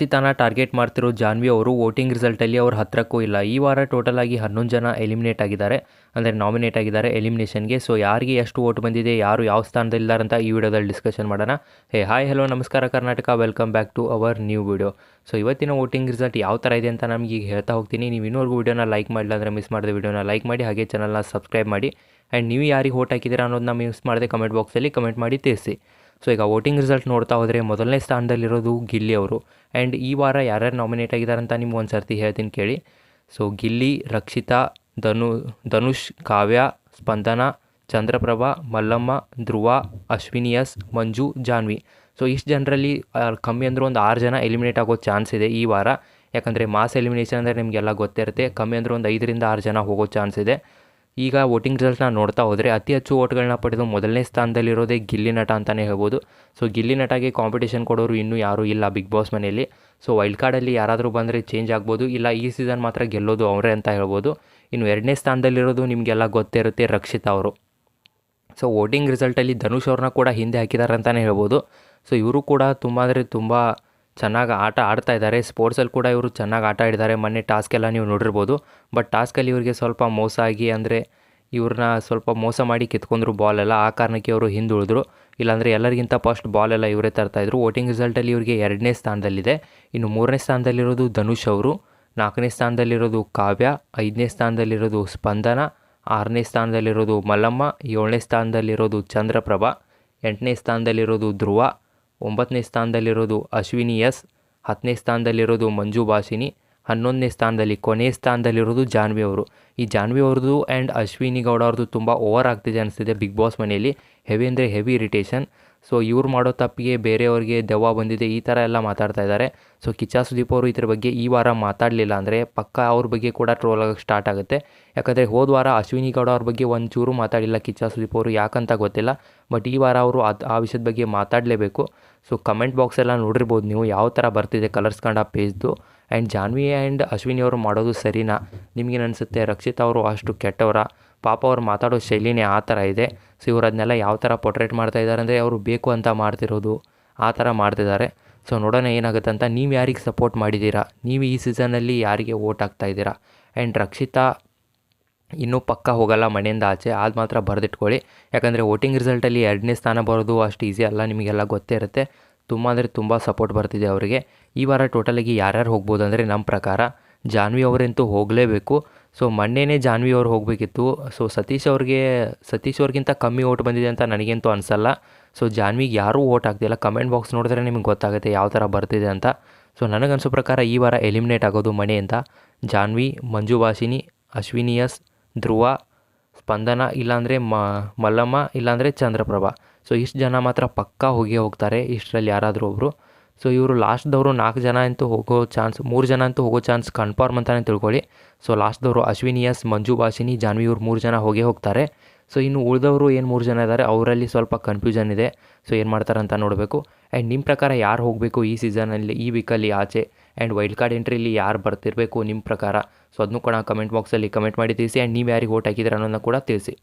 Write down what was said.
ರಕ್ಷಿತಾನ target ಮಾಡ್ತಿರೋ ಜಾನ್ವಿ ಅವರು voting ರಿಸಲ್ಟಲ್ಲಿ ಅವ್ರ ಹತ್ರಕ್ಕೂ ಇಲ್ಲ. ಈ ವಾರ ಟೋಟಲ್ ಆಗಿ ಹನ್ನೊಂದು ಜನ ಎಲಿಮಿನೇಟ್ ಆಗಿದ್ದಾರೆ. ಅಂದರೆ ನಾಮಿನೇಟ್ ಆಗಿದ್ದಾರೆ ಎಲಿಮಿನೇಷನ್ಗೆ ಸೊ ಯಾರಿಗೆ ಎಷ್ಟು ವೋಟ್ ಬಂದಿದೆ, ಯಾರು ಯಾವ ಸ್ಥಾನದಲ್ಲಿದ್ದಾರೆ ಅಂತ ಈ ವಿಡಿಯೋದಲ್ಲಿ ಡಿಸ್ಕಷನ್ ಮಾಡೋಣ. ಹೇ ಹಾಯ್ ಹಲೋ ನಮಸ್ಕಾರ Karnataka. Welcome back to our new video so ಇವತ್ತಿನ ವೋಟಿಂಗ್ ರಿಸಲ್ಟ್ ಯಾವ ಥರ ಇದೆ ಅಂತ ನಮಗೆ ಈಗ ಹೇಳ್ತಾ ಹೋಗ್ತೀನಿ. ನೀವು ಇನ್ನೊರ್ಗು ವಿಡಿಯೋನ ಲೈಕ್ ಮಾಡಿಲ್ಲ ಅಂದರೆ ಮಿಸ್ ಮಾಡಿದ ವಿಡಿಯೋನ ಲೈಕ್ ಮಾಡಿ, ಹಾಗೆ ಚಾನಲ್ನ ಸಬ್ಸ್ಕ್ರೈಬ್ ಮಾಡಿ. ಆ್ಯಂಡ್ ನೀವು ಯಾರಿಗೆ ವೋಟ್ ಹಾಕಿದ್ದೀರಾ ಅನ್ನೋದನ್ನ ಮಿಸ್ ಮಾಡಿದೆ ಕಮೆಂಟ್ ಬಾಕ್ಸಲ್ಲಿ ಕಮೆಂಟ್ ಮಾಡಿ ತಿಳಿಸಿ. ಸೊ ಈಗ ವೋಟಿಂಗ್ ರಿಸಲ್ಟ್ ನೋಡ್ತಾ ಹೋದರೆ ಮೊದಲನೇ ಸ್ಥಾನದಲ್ಲಿರೋದು ಗಿಲ್ಲಿ ಅವರು. ಆ್ಯಂಡ್ ಈ ವಾರ ಯಾರ್ಯಾರು ನಾಮಿನೇಟ್ ಆಗಿದ್ದಾರೆ ಅಂತ ನಿಮ್ಗೆ ಒಂದು ಸರ್ತಿ ಹೇಳ್ತೀನಿ ಕೇಳಿ. ಸೊ ಗಿಲ್ಲಿ, ರಕ್ಷಿತಾ, ಧನು, ಧನುಷ್, ಕಾವ್ಯ, ಸ್ಪಂದನ, ಚಂದ್ರಪ್ರಭಾ, ಮಲ್ಲಮ್ಮ, ಧ್ರುವ ಅಶ್ವಿನಿಯಸ್ ಮಂಜು, ಜಾನ್ವಿ. ಸೊ ಇಷ್ಟು ಜನರಲ್ಲಿ ಕಮ್ಮಿ ಅಂದರೂ ಒಂದು ಆರು ಜನ ಎಲಿಮಿನೇಟ್ ಆಗೋ ಚಾನ್ಸ್ ಇದೆ ಈ ವಾರ. ಯಾಕಂದರೆ ಮಾಸ್ ಎಲಿಮಿನೇಷನ್ ಅಂದರೆ ನಿಮಗೆಲ್ಲ ಗೊತ್ತಿರುತ್ತೆ. ಕಮ್ಮಿ ಅಂದರೂ ಒಂದು ಐದರಿಂದ ಆರು ಜನ ಹೋಗೋ ಚಾನ್ಸ್ ಇದೆ. ಈಗ ವೋಟಿಂಗ್ ರಿಸಲ್ಟ್ನ ನೋಡ್ತಾ ಹೋದರೆ ಅತಿ ಹೆಚ್ಚು ವೋಟ್ಗಳನ್ನ ಪಡೆದು ಮೊದಲನೇ ಸ್ಥಾನದಲ್ಲಿರೋದೇ ಗಿಲ್ಲಿ ನಟ ಅಂತಲೇ ಹೇಳ್ಬೋದು. ಸೊ ಗಿಲ್ಲಿ ನಟಗೆ ಕಾಂಪಿಟೇಷನ್ ಕೊಡೋರು ಇನ್ನೂ ಯಾರೂ ಇಲ್ಲ ಬಿಗ್ ಬಾಸ್ ಮನೆಯಲ್ಲಿ. ಸೊ ವೈಲ್ಡ್ ಕಾರ್ಡಲ್ಲಿ ಯಾರಾದರೂ ಬಂದರೆ ಚೇಂಜ್ ಆಗ್ಬೋದು, ಇಲ್ಲ ಈ ಸೀಸನ್ ಮಾತ್ರ ಗೆಲ್ಲೋದು ಅವರೇ ಅಂತ ಹೇಳ್ಬೋದು. ಇನ್ನು ಎರಡನೇ ಸ್ಥಾನದಲ್ಲಿರೋದು ನಿಮಗೆಲ್ಲ ಗೊತ್ತಿರುತ್ತೆ ರಕ್ಷಿತಾ ಅವರು. ಸೊ ವೋಟಿಂಗ್ ರಿಸಲ್ಟಲ್ಲಿ ಧನುಷ್ ಅವ್ರನ್ನ ಕೂಡ ಹಿಂದೆ ಹಾಕಿದ್ದಾರೆ ಅಂತಲೇ ಹೇಳ್ಬೋದು. ಸೊ ಇವರು ಕೂಡ ತುಂಬ ಅಂದರೆ ತುಂಬ ಚೆನ್ನಾಗಿ ಆಟ ಆಡ್ತಾ ಇದ್ದಾರೆ. ಸ್ಪೋರ್ಟ್ಸಲ್ಲಿ ಕೂಡ ಇವರು ಚೆನ್ನಾಗಿ ಆಟ ಆಡಿದ್ದಾರೆ. ಮೊನ್ನೆ ಟಾಸ್ಕ್ ಎಲ್ಲ ನೀವು ನೋಡಿರ್ಬೋದು. ಬಟ್ ಟಾಸ್ಕಲ್ಲಿ ಇವರಿಗೆ ಸ್ವಲ್ಪ ಮೋಸ ಆಗಿ ಅಂದರೆ ಇವ್ರನ್ನ ಸ್ವಲ್ಪ ಮೋಸ ಮಾಡಿ ಕಿತ್ಕೊಂಡ್ರು ಬಾಲ್ ಎಲ್ಲ. ಆ ಕಾರಣಕ್ಕೆ ಅವರು ಹಿಂದುಳಿದ್ರು. ಇಲ್ಲಾಂದರೆ ಎಲ್ಲರಿಗಿಂತ ಫಸ್ಟ್ ಬಾಲ್ ಎಲ್ಲ ಇವರೇ ತರ್ತಾಯಿದ್ರು ವೋಟಿಂಗ್ ರಿಸಲ್ಟಲ್ಲಿ ಇವರಿಗೆ ಎರಡನೇ ಸ್ಥಾನದಲ್ಲಿದೆ. ಇನ್ನು ಮೂರನೇ ಸ್ಥಾನದಲ್ಲಿರೋದು ಧನುಷ್ ಅವರು. ನಾಲ್ಕನೇ ಸ್ಥಾನದಲ್ಲಿರೋದು ಕಾವ್ಯ. ಐದನೇ ಸ್ಥಾನದಲ್ಲಿರೋದು ಸ್ಪಂದನ. ಆರನೇ ಸ್ಥಾನದಲ್ಲಿರೋದು ಮಲ್ಲಮ್ಮ. ಏಳನೇ ಸ್ಥಾನದಲ್ಲಿರೋದು ಚಂದ್ರಪ್ರಭಾ. ಎಂಟನೇ ಸ್ಥಾನದಲ್ಲಿರೋದು ಧ್ರುವ. ಒಂಬತ್ತನೇ ಸ್ಥಾನದಲ್ಲಿರೋದು ಅಶ್ವಿನಿ ಎಸ್, ಹತ್ತನೇ ಸ್ಥಾನದಲ್ಲಿರೋದು ಮಂಜು ಭಾಷಿನಿ ಹನ್ನೊಂದನೇ ಸ್ಥಾನದಲ್ಲಿ ಕೊನೆಯ ಸ್ಥಾನದಲ್ಲಿರೋದು ಜಾನ್ವಿ ಅವರು. ಈ ಜಾನ್ವಿ ಅವ್ರದ್ದು ಆ್ಯಂಡ್ ಅಶ್ವಿನಿ ಗೌಡ ಅವ್ರದ್ದು ತುಂಬ ಓವರ್ ಆಗ್ತಿದೆ ಅನಿಸ್ತಿದೆ ಬಿಗ್ ಬಾಸ್ ಮನೆಯಲ್ಲಿ. ಹೆವಿ ಅಂದರೆ ಹೆವಿ ಇರಿಟೇಷನ್ ಸೊ ಇವ್ರು ಮಾಡೋ ತಪ್ಪಿಗೆ ಬೇರೆಯವ್ರಿಗೆ ದೆವ್ವ ಬಂದಿದೆ, ಈ ಥರ ಎಲ್ಲ ಮಾತಾಡ್ತಾ ಇದ್ದಾರೆ. ಸೊ ಕಿಚ್ಚ ಸುದೀಪ್ ಅವರು ಇದ್ರ ಬಗ್ಗೆ ಈ ವಾರ ಮಾತಾಡಲಿಲ್ಲ ಅಂದರೆ ಪಕ್ಕ ಅವ್ರ ಬಗ್ಗೆ ಕೂಡ ಟ್ರೋಲ್ ಆಗೋಕ್ಕೆ ಸ್ಟಾರ್ಟ್ ಆಗುತ್ತೆ. ಯಾಕಂದರೆ ಹೋದ ವಾರ ಅಶ್ವಿನಿ ಗೌಡ ಅವ್ರ ಬಗ್ಗೆ ಒಂಚೂರು ಮಾತಾಡಿಲ್ಲ ಕಿಚ್ಚ ಸುದೀಪ್ ಅವರು, ಯಾಕಂತ ಗೊತ್ತಿಲ್ಲ. ಬಟ್ ಈ ವಾರ ಅವರು ಅದು ಆ ವಿಷಯದ ಬಗ್ಗೆ ಮಾತಾಡಲೇಬೇಕು. ಸೊ ಕಮೆಂಟ್ ಬಾಕ್ಸ್ ಎಲ್ಲ ನೋಡಿರ್ಬೋದು ನೀವು, ಯಾವ ಥರ ಬರ್ತಿದೆ ಕಲರ್ಸ್ ಕಂಡ ಪೇಜ್ದು ಆ್ಯಂಡ್ ಜಾನ್ವಿ ಆ್ಯಂಡ್ ಅಶ್ವಿನಿ ಅವರು ಮಾಡೋದು ಸರಿನಾ? ನಿಮಗೇನು ಅನಿಸುತ್ತೆ? ರಕ್ಷಿತ್ ಅವರು ಅಷ್ಟು ಕೆಟ್ಟವರ? ಪಾಪ ಅವ್ರು ಮಾತಾಡೋ ಶೈಲಿನೇ ಆ ಥರ ಇದೆ. ಸೊ ಇವ್ರು ಅದನ್ನೆಲ್ಲ ಯಾವ ಥರ ಪೊಟ್ರೇಟ್ ಮಾಡ್ತಾ ಇದ್ದಾರೆ ಅಂದರೆ, ಅವರು ಬೇಕು ಅಂತ ಮಾಡ್ತಿರೋದು. ಆ ಥರ ಮಾಡ್ತಿದ್ದಾರೆ. ಸೊ ನೋಡೋಣ ಏನಾಗುತ್ತೆ ಅಂತ ನೀವು ಯಾರಿಗೆ ಸಪೋರ್ಟ್ ಮಾಡಿದ್ದೀರಾ ನೀವು ಈ ಸೀಸನಲ್ಲಿ ಯಾರಿಗೆ ವೋಟ್ ಆಗ್ತಾ ಇದ್ದೀರಾ? ಆ್ಯಂಡ್ ರಕ್ಷಿತಾ, ಇನ್ನೂ ಪಕ್ಕ ಹೋಗಲ್ಲ, ಮನೆಯಿಂದ ಆಚೆ ಅದು ಮಾತ್ರ ಬರೆದಿಟ್ಕೊಳ್ಳಿ. ಯಾಕಂದರೆ ವೋಟಿಂಗ್ ರಿಸಲ್ಟಲ್ಲಿ ಎರಡನೇ ಸ್ಥಾನ ಬರೋದು ಅಷ್ಟು ಈಸಿ ಅಲ್ಲ, ನಿಮಗೆಲ್ಲ ಗೊತ್ತೇ ಇರುತ್ತೆ. ತುಂಬ ಅಂದರೆ ತುಂಬ ಸಪೋರ್ಟ್ ಬರ್ತಿದೆ ಅವರಿಗೆ. ಈ ವಾರ ಟೋಟಲಾಗಿ ಯಾರ್ಯಾರು ಹೋಗ್ಬೋದು ಅಂದರೆ ನಮ್ಮ ಪ್ರಕಾರ ಜಾನ್ವಿ ಅವರಂತೂ ಹೋಗಲೇಬೇಕು. ಸೊ ಮೊನ್ನೆನೇ ಜಾನ್ವಿ ಅವ್ರು ಹೋಗಬೇಕಿತ್ತು. ಸೊ ಸತೀಶ್ ಅವ್ರಿಗೆ, ಸತೀಶ್ ಅವ್ರಿಗಿಂತ ಕಮ್ಮಿ ಓಟ್ ಬಂದಿದೆ ಅಂತ ನನಗಂತೂ ಅನಿಸಲ್ಲ. ಸೊ ಜಾನ್ವಿಗೆ ಯಾರೂ ಓಟ್ ಆಗ್ತಿಲ್ಲ ಕಮೆಂಟ್ ಬಾಕ್ಸ್ ನೋಡಿದ್ರೆ ನಿಮಗೆ ಗೊತ್ತಾಗುತ್ತೆ ಯಾವ ಥರ ಬರ್ತಿದೆ ಅಂತ. ಸೊ ನನಗನ್ಸೋ ಪ್ರಕಾರ ಈ ವಾರ ಎಲಿಮಿನೇಟ್ ಆಗೋದು ಮನೆಯಿಂದ ಜಾನ್ವಿ, ಮಂಜು ವಾಸಿನಿ ಅಶ್ವಿನಿಯಸ್ ಧ್ರುವ, ಸ್ಪಂದನ, ಇಲ್ಲಾಂದರೆ ಮ, ಮಲ್ಲಮ್ಮ, ಇಲ್ಲಾಂದರೆ ಚಂದ್ರಪ್ರಭಾ. ಸೊ ಇಷ್ಟು ಜನ ಮಾತ್ರ ಪಕ್ಕಾ ಹೋಗಿ ಹೋಗ್ತಾರೆ. ಇಷ್ಟರಲ್ಲಿ ಯಾರಾದರೂ ಒಬ್ಬರು ಸೊ ಇವರು ಲಾಸ್ಟ್ದವರು ನಾಲ್ಕು ಜನ ಅಂತೂ ಹೋಗೋ ಚಾನ್ಸ್ ಮೂರು ಜನ ಅಂತೂ ಹೋಗೋ ಚಾನ್ಸ್ ಕನ್ಫರ್ಮ್ ಅಂತಲೇ ತಿಳ್ಕೊಳ್ಳಿ. ಸೊ ಲಾಸ್ಟ್ದವರು ಅಶ್ವಿನಿಯಸ್ ಮಂಜು ಭಾಷಿನಿ ಜಾನ್ವಿ ಇವರು ಮೂರು ಜನ ಹೋಗೇ ಹೋಗ್ತಾರೆ. ಸೊ ಇನ್ನು ಉಳಿದವರು ಏನು ಮೂರು ಜನ ಇದ್ದಾರೆ ಅವರಲ್ಲಿ ಸ್ವಲ್ಪ ಕನ್ಫ್ಯೂಷನ್ ಇದೆ. ಸೊ ಏನು ಮಾಡ್ತಾರೆ ಅಂತ ನೋಡಬೇಕು. ಆ್ಯಂಡ್ ನಿಮ್ಮ ಪ್ರಕಾರ ಯಾರು ಹೋಗಬೇಕು ಈ ಸೀಸನಲ್ಲಿ ಈ ವೀಕಲ್ಲಿ ಆಚೆ? ಆ್ಯಂಡ್ ವೈಲ್ಡ್ ಕಾರ್ಡ್ ಎಂಟ್ರಿಲಿ ಯಾರು ಬರ್ತಿರಬೇಕು ನಿಮ್ಮ ಪ್ರಕಾರ? ಸೊ ಅದನ್ನು ಕೂಡ ಕಮೆಂಟ್ ಬಾಕ್ಸಲ್ಲಿ ಕಮೆಂಟ್ ಮಾಡಿ ತಿಳಿಸಿ. ಆ್ಯಂಡ್ ನೀವು ಯಾರಿಗೆ ಓಟ್ ಹಾಕಿದ್ರೆ ಅನ್ನೋದನ್ನ ಕೂಡ ತಿಳಿಸಿ.